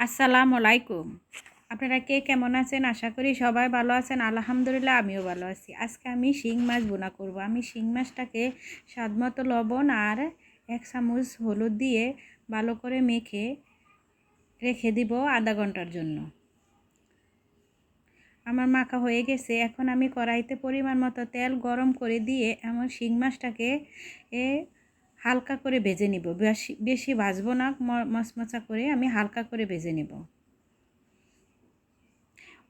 আসসালামু আলাইকুম। আপনারা কে কেমন আছেন? আশা করি সবাই ভালো আছেন। আলহামদুলিল্লাহ আমিও ভালো আছি। আজকে আমি শিং মাছ বোনা করব। আমি শিং মাছটাকে স্বাদমতো লবণ আর এক চামচ হলুদ দিয়ে ভালো করে মেখে রেখে দিব আধা ঘণ্টার জন্য। আমার মাখা হয়ে গেছে। এখন আমি কড়াইতে পরিমাণ মতো তেল গরম করে দিয়ে এমন শিং মাছটাকে এ হালকা করে ভেজে নিব। বেশি বেশি ভাজবো না মচমচা করে আমি হালকা করে ভেজে নিব।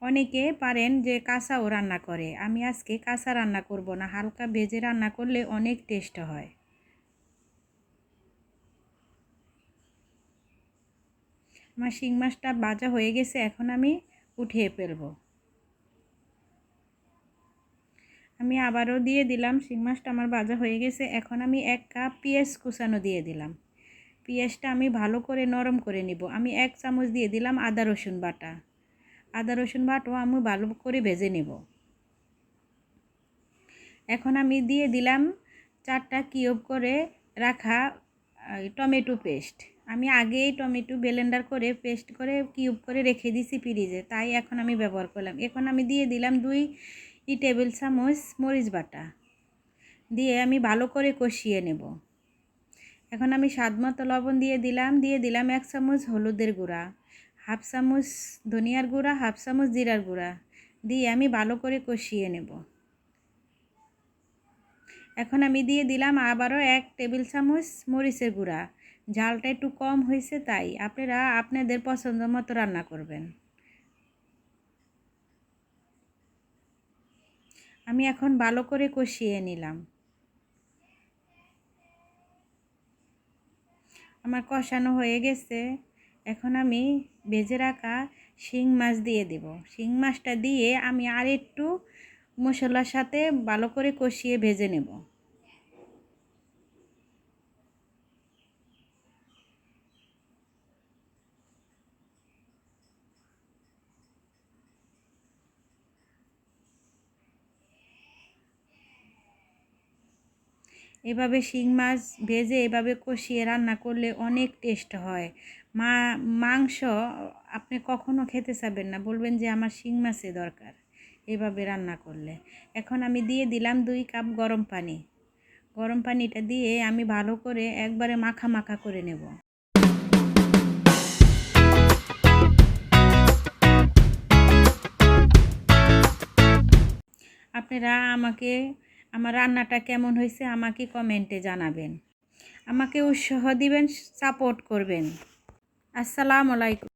অনেকে পারেন যে কাঁচাও রান্না করে। আমি আজকে কাঁচা রান্না করব না, হালকা ভেজে রান্না করলে অনেক টেস্ট হয়। আমার শিং মাছটা ভাজা হয়ে গেছে, এখন আমি উঠিয়ে ফেলব। আমি আবারও দিয়ে দিলাম, শিং মাছটা আমার ভাজা হয়ে গেছে। এখন আমি এক কাপ পেঁয়াজ কুচানো দিয়ে দিলাম। পেঁয়াজটা আমি ভালো করে নরম করে নিব। আমি এক চামচ দিয়ে দিলাম আদা রসুন বাটা। আদা রসুন বাটাও আমি ভালো করে ভেজে নেব। এখন আমি দিয়ে দিলাম চারটা কিউব করে রাখা টমেটো পেস্ট। আমি আগেই টমেটো ব্লেন্ডার করে পেস্ট করে কিউব করে রেখে দিছি ফ্রিজে, তাই এখন আমি ব্যবহার করলাম। এখন আমি দিয়ে দিলাম দুই ই টেবিল চামচ মরিচ বাটা দিয়ে আমি ভালো করে কষিয়ে নেব। এখন আমি স্বাদ মতো লবণ দিয়ে দিলাম দিয়ে দিলাম এক চামচ হলুদের গুঁড়া, হাফ চামচ ধনিয়ার গুঁড়া, হাফ চামচ জিরার গুঁড়া দিয়ে আমি ভালো করে কষিয়ে নেব। এখন আমি দিয়ে দিলাম আবারও এক টেবিল চামচ মরিচের গুঁড়া, ঝালটা একটু কম হয়েছে তাই, আপনারা আপনাদের পছন্দ মতো রান্না করবেন। আমি এখন ভালো করে কষিয়ে নিলাম। আমার কষানো হয়ে গেছে। এখন আমি ভেজে রাখা শিং মাছ দিয়ে দেব। শিং মাছটা দিয়ে আমি আর একটু মশলার সাথে ভালো করে কষিয়ে ভেজে নেব। এভাবে শিং মাছ ভেজে এভাবে কষিয়ে রান্না করলে অনেক টেস্ট হয়। মা, মাংস আপনি কখনো খেতে চাবেন না, বলবেন যে আমার শিং মাছে দরকার এভাবে রান্না করলে। এখন আমি দিয়ে দিলাম দুই কাপ গরম পানি। গরম পানিটা দিয়ে আমি ভালো করে একবারে মাখা মাখা করে নেব। আপনারা আমাকে আমার রান্নাটা কেমন হয়েছে আমাকে কমেন্টে জানাবেন। আমাকে উৎসাহ দিবেন সাপোর্ট করবেন। আসসালামু আলাইকুম।